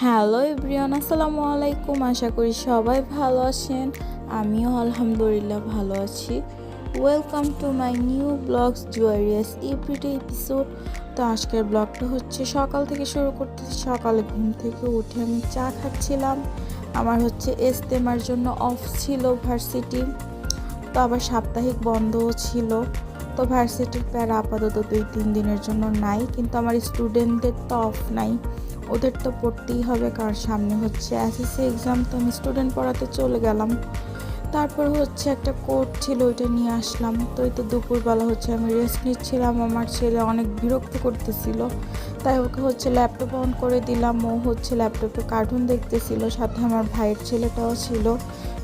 Hello everyone, আসসালামু আলাইকুম। আশা করি সবাই ভালো আছেন। আমিও আলহামদুলিল্লাহ ভালো আছি। Welcome to my new vlogs জুয়ারিয়াস everyday episode তো আজকের ব্লগটা হচ্ছে সকাল থেকে শুরু করতে, সকালে ঘুম থেকে উঠে আমি চা খাচ্ছিলাম। আমার হচ্ছে এস্তেমার জন্য অফ ছিল ভার্সিটি তো আবার সাপ্তাহিক বন্ধও ছিল। তো ভার্সিটির প্যারা আপাতত দুই তিন দিনের জন্য নাই, কিন্তু আমার স্টুডেন্টদের তো অফ নাই। ওদের তো পড়তেই হবে কারণ সামনে হচ্ছে। এসএসসি এক্সাম তো আমি স্টুডেন্ট পড়াতে চলে গেলাম। তারপর হচ্ছে একটা কোর্ট ছিল, ওইটা নিয়ে আসলাম। তো এই তো দুপুরবেলা হচ্ছে আমি রেস্ট নিচ্ছিলাম। আমার ছেলে অনেক বিরক্ত করতেছিল। তাই ওকে হচ্ছে ল্যাপটপ অন করে দিলাম। ও হচ্ছে ল্যাপটপে কার্টুন দেখতেছিল। সাথে আমার ভাইয়ের ছেলেটাও ছিল।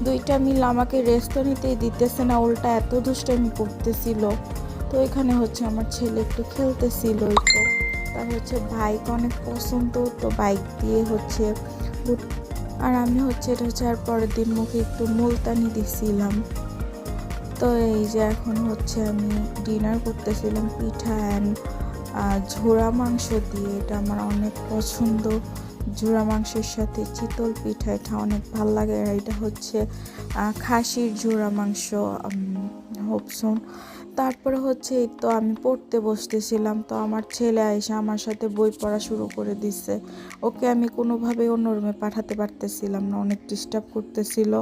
দুইটা মিল আমাকে রেস্ট তো নিতেই দিতেছে না, উল্টা এত দুষ্টামি করতেছিল। তো এখানে হচ্ছে আমার ছেলে একটু খেলতেছিল, এই তার হচ্ছে বাইক অনেক পছন্দ, তো বাইক দিয়ে হচ্ছে আর আমি হচ্ছে এটা হচ্ছে আর পরের দিন মুখে একটু মুলতানি দিছিলাম। তো এই যে এখন হচ্ছে আমি ডিনার করতেছিলাম পিঠা অ্যান্ড ঝোড়া মাংস দিয়ে। এটা আমার অনেক পছন্দ। ঝোড়া মাংসের সাথে চিতল পিঠা, এটা অনেক ভালো লাগে। আর এটা হচ্ছে খাসির ঝোড়া মাংস হোপসন তারপরে হচ্ছে এই তো আমি পড়তে বসতেছিলাম, তো আমার ছেলে এসে আমার সাথে বই পড়া শুরু করে দিছে। ওকে আমি কোনোভাবে অন্য রুমে পাঠাতে পারতেছিলাম না, অনেক ডিস্টার্ব করতেছিল।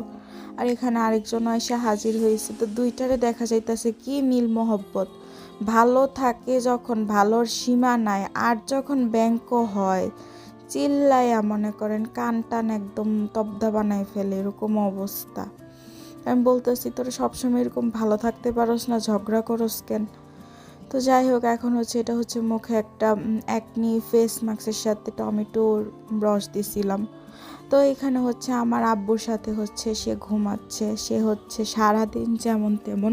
আর এখানে আরেকজন এসে হাজির হয়েছে, তো দুইটারে দেখা যাইতেছে কি মিল মহব্বত। ভালো থাকে যখন ভালোর সীমা নাই, আর যখন ব্যাংক হয়, চিল্লাইয়া মনে করেন কান টান একদম তবদা বানায় ফেলে, এরকম অবস্থা। আমি বলতেছি, তোরা সবসময় এরকম ভালো থাকতে পারোস না, ঝগড়া করোস কেন? তো যাই হোক, এখন হচ্ছে এটা হচ্ছে মুখে একটা একনি ফেস মাস্কের সাথে টমেটোর রস দিছিলাম। তো এখানে হচ্ছে আমার আব্বুর সাথে হচ্ছে সে ঘুমাচ্ছে, সে হচ্ছে সারাদিন যেমন তেমন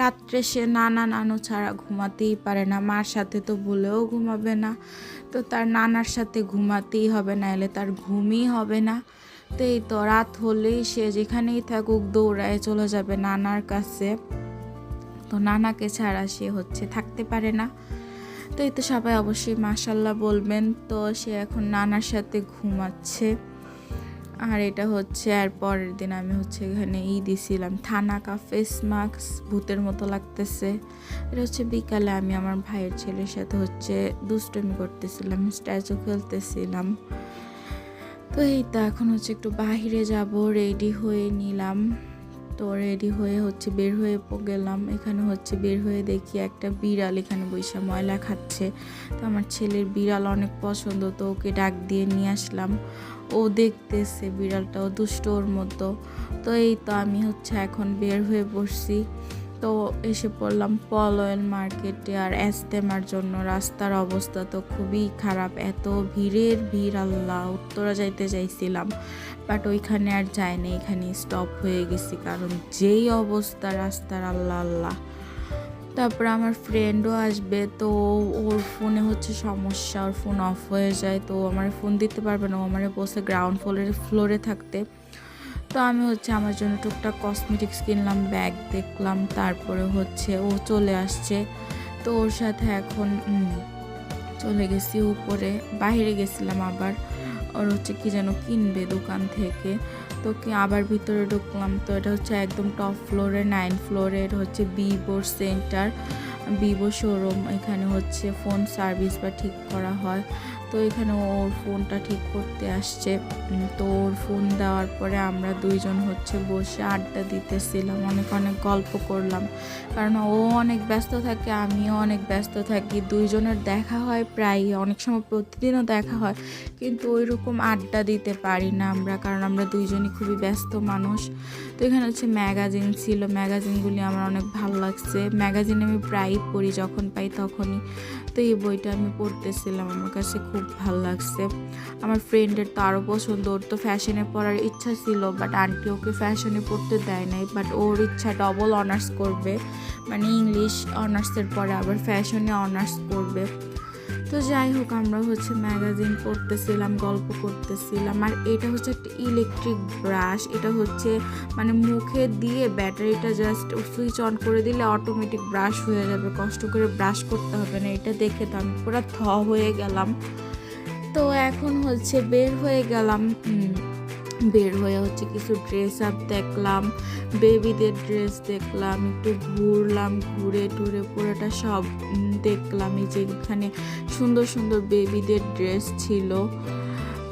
রাত্রে সে নানা নানু ছাড়া ঘুমাতেই পারে না, মার সাথে তো বলেও ঘুমাবে না। তো তার নানার সাথে ঘুমাতেই হবে না এলে তার ঘুমই হবে না। তো এই তো, রাত হলেই সে যেখানেই থাকুক দৌড়ায় চলে যাবে নানার কাছে। তো নানাকে ছাড়া সে হচ্ছে, থাকতে পারে না। তো এই তো সবাই অবশ্যই মাসাল্লাহ বলবেন, তো সে এখন নানার সাথে ঘুমাচ্ছে। আর এটা হচ্ছে, আর পরের দিন আমি হচ্ছে এখানে ই দিছিলাম। থানাকা ফেস মাস্ক ভূতের মতো লাগতেছে। এটা হচ্ছে বিকালে আমি আমার ভাইয়ের ছেলের সাথে হচ্ছে দুষ্টমি করতেছিলাম, স্ট্যাচু খেলতেছিলাম। তো এই তো এখন হচ্ছে একটু বাহিরে যাব রেডি হয়ে নিলাম। তো রেডি হয়ে হচ্ছে বের হয়ে গেলাম। এখানে হচ্ছে বের হয়ে দেখি একটা বিড়াল এখানে বৈশা ময়লা খাচ্ছে। তো আমার ছেলের বিড়াল অনেক পছন্দ, তো ওকে ডাক দিয়ে নিয়ে আসলাম। ও দেখতেছে বিড়ালটাও দুষ্ট ওর মতো। তো এই তো আমি হচ্ছে এখন বের হয়ে বসছি। তো এসে পড়লাম পলয়েল মার্কেটে আর এস্তেমার জন্য। রাস্তার অবস্থা তো খুবই খারাপ, এত ভিড়ের ভিড়, আল্লাহ, উত্তরা যাইতে চাইছিলাম। বাট ওইখানে আর যাই না এখানে স্টপ হয়ে গেছি, কারণ যেই অবস্থা রাস্তার, আল্লাহ আল্লাহ। তারপর আমার ফ্রেন্ডও আসবে, তো ওর ফোনে হচ্ছে সমস্যা, ওর ফোন অফ হয়ে যায়, তো আমার ফোন দিতে পারবে না, ও আমার বসে গ্রাউন্ড ফ্লোরে ফ্লোরে থাকতে। তো আমি হচ্ছে আমার জন্য টুকটাক কসমেটিক্স কিনলাম ব্যাগ দেখলাম, তারপরে হচ্ছে ও চলে আসছে। তো ওর সাথে এখন চলে গেছি উপরে, বাইরে গেছিলাম আবার। ওর হচ্ছে কি যেন কিনবে দোকান থেকে। তো কি আবার ভিতরে ঢুকলাম। তো এটা হচ্ছে একদম টপ ফ্লোরে নাইন ফ্লোরে এটা হচ্ছে ভিভোর সেন্টার ভিভো শোরুম এখানে হচ্ছে ফোন সার্ভিস বা ঠিক করা হয়। তো এখানে ওর ফোনটা ঠিক করতে আসছে। তো ওর ফোন দেওয়ার পরে আমরা দুইজন হচ্ছে বসে আড্ডা দিতেছিলাম, অনেক অনেক গল্প করলাম। কারণ ও অনেক ব্যস্ত থাকে, আমিও অনেক ব্যস্ত থাকি। দুইজনের দেখা হয় প্রায় অনেক সময় প্রতিদিনও দেখা হয়। কিন্তু ওই রকম আড্ডা দিতে পারি না আমরা, কারণ আমরা দুইজনই খুবই ব্যস্ত মানুষ। তো এখানে হচ্ছে ম্যাগাজিন ছিল। ম্যাগাজিনগুলি আমার অনেক ভালো লাগছে। ম্যাগাজিন আমি প্রায়ই পড়ি যখন পাই তখনই। তো এই বইটা আমি পড়তেছিলাম। আমার কাছে খুব ভালো লাগছে। আমার ফ্রেন্ডের তো আরও পছন্দ। ওর তো ফ্যাশনে পড়ার ইচ্ছা ছিল বাট আন্টি ওকে ফ্যাশনে পড়তে দেয় নাই। বাট ওর ইচ্ছা ডবল অনার্স করবে। মানে ইংলিশ অনার্সের পরে আবার ফ্যাশনে অনার্স করবে। তো যাই হোক, আমরা হচ্ছে ম্যাগাজিন পড়তেছিলাম, গল্প করতেছিলাম, আর এটা হচ্ছে একটা ইলেকট্রিক ব্রাশ এটা হচ্ছে মানে মুখে দিয়ে ব্যাটারিটা জাস্ট সুইচ অন করে দিলে অটোমেটিক ব্রাশ হয়ে যাবে, কষ্ট করে ব্রাশ করতে হবে না, এটা দেখে তো আমি পুরো থ হয়ে গেলাম। তো এখন হচ্ছে বের হয়ে গেলাম বের হয়ে হচ্ছে কিছু ড্রেস আপ দেখলাম বেবিদের ড্রেস দেখলাম, একটু ঘুরলাম, ঘুরে টুরে পুরোটা সব দেখলাম। এই যে এখানে সুন্দর সুন্দর বেবিদের ড্রেস ছিল।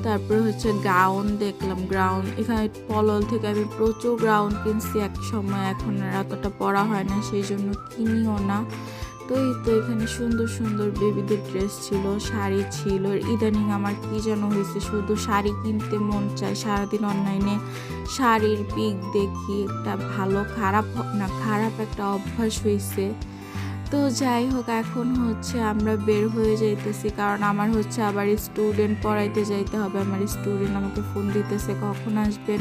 তারপরে হচ্ছে গাউন দেখলাম গ্রাউন এখানে পলল থেকে আমি প্রচুর গ্রাউন কিনছি এক সময়, এখন আর এতটা পরা হয় না, সেই জন্য কিনিও না। তো এই তো এখানে সুন্দর সুন্দর বেবিদের ড্রেস ছিল, শাড়ি ছিল। ইদানিং আমার কি যেন হয়েছে, শুধু শাড়ি কিনতে মন চায়। সারাদিন অনলাইনে শাড়ির পিক দেখি, একটা ভালো খারাপ না, খারাপ একটা অভ্যাস হয়েছে। তো যাই হোক, এখন হচ্ছে আমরা বের হয়ে যাইতেছি, কারণ আমার হচ্ছে আবার স্টুডেন্ট পড়াইতে যাইতে হবে। আমার স্টুডেন্ট আমাকে ফোন দিতেছে, কখন আসবেন?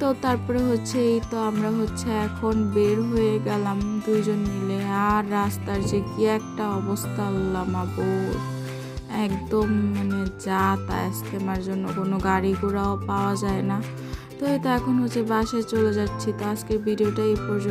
তো তারপরে হচ্ছে এই তো আমরা হচ্ছে এখন বের হয়ে গেলাম দুজন মিলে। আর রাস্তার যে কি একটা অবস্থা, আল্লাহ মাবুর একদম মানে যা তা ইস্তেমার জন্য কোনো গাড়ি ঘোড়াও পাওয়া যায় না। তো এই তো এখন হচ্ছে বাসে চলে যাচ্ছি। তো আজকের ভিডিওটা এই পর্যন্ত।